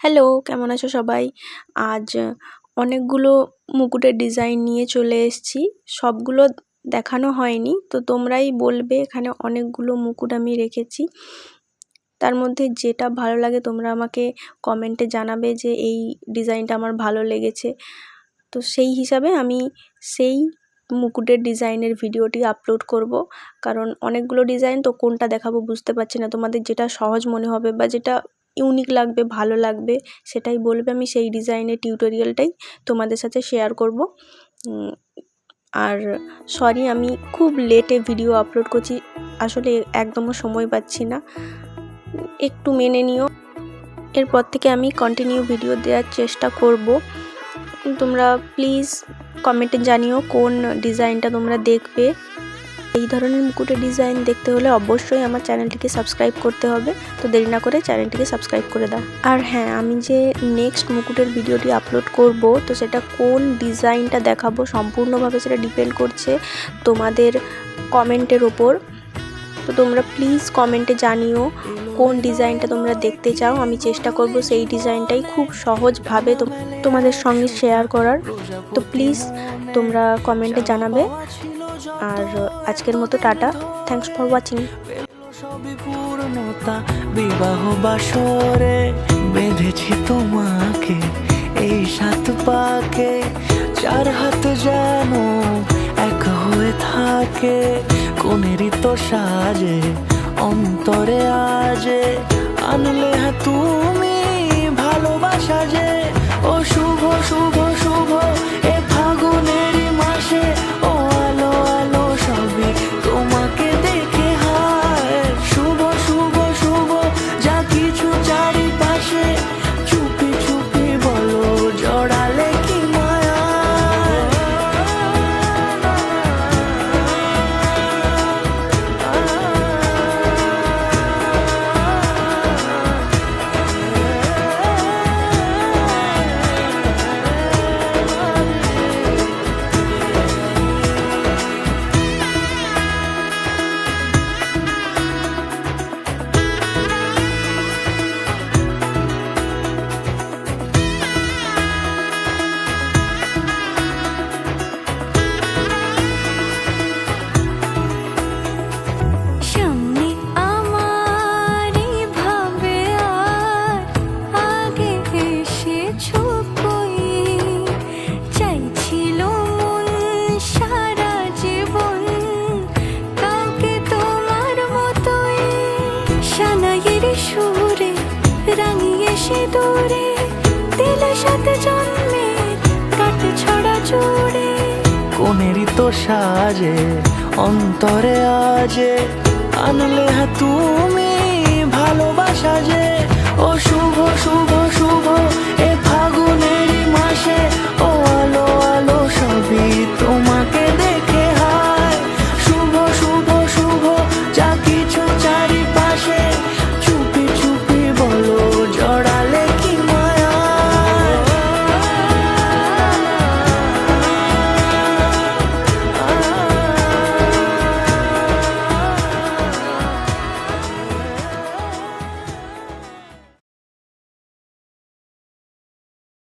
Hello, কেমন আছো সবাই? আজ অনেকগুলো মুকুটের ডিজাইন নিয়ে চলে এসেছি। সবগুলো দেখানো হয়নি, তো তোমরাই বলবে এখানে অনেকগুলো মুকুট আমি রেখেছি। তার মধ্যে যেটা ভালো লাগে তোমরা আমাকে কমেন্টে জানাবে যে এই ডিজাইনটা আমার ভালো লেগেছে। তো সেই হিসাবে আমি সেই মুকুটের ডিজাইনের ভিডিওটি আপলোড করব। কারণ অনেকগুলো ডিজাইন তো কোনটা দেখাবো বুঝতে পারছি না। তোমাদের যেটা সহজ মনে হবে বা যেটা ইউনিক লাগবে, ভালো লাগবে, সেটাই বলবে। আমি সেই ডিজাইনের টিউটোরিয়ালটাই তোমাদের সাথে শেয়ার করব। আর সরি আমি খুব লেটে ভিডিও আপলোড করছি। আসলে একদমও সময় পাচ্ছি না। একটু মেনে নিও। এরপর থেকে আমি কন্টিনিউ ভিডিও দেওয়ার চেষ্টা করব। তোমরা প্লিজ কমেন্টে জানিও কোন ডিজাইনটা তোমরা দেখবে। এই ধরনের মুকুটের ডিজাইন দেখতে হলে অবশ্যই আমার চ্যানেলটিকে সাবস্ক্রাইব করতে হবে। তো দেরি না করে চ্যানেলটিকে সাবস্ক্রাইব করে দাও। আর হ্যাঁ আমি যে নেক্সট মুকুটের ভিডিওটি আপলোড করব, তো সেটা কোন ডিজাইনটা দেখাবো সম্পূর্ণভাবে সেটা ডিপেন্ড করছে তোমাদের কমেন্টের ওপর। তো তোমরা প্লিজ কমেন্টে জানিও কোন ডিজাইনটা তোমরা দেখতে চাও। আমি চেষ্টা করব সেই ডিজাইনটাই খুব সহজভাবে তোমাদের সঙ্গে শেয়ার করার। তো প্লিজ তোমরা কমেন্টে জানাবে। আর আজকের মতো টাটা। থ্যাংকস ফর ওয়াচিং সবই বিবাহ বাসরে বেঁধেছি তোমাকে, এই সাত পাকে, চার হাত যেন এক হয়ে থাকে কোনেরই তো সাজে, অন্তরে আজে, আনলে হ্যাঁ তুমি সানাইয়ের সুরে, রাঙিয়ে সে দূরে, দিলে সাথে জন্মে, কাট ছড়া জুড়ে কোনেরই তো সাজে, অন্তরে আজে, আনলে হ্যাঁ তুমি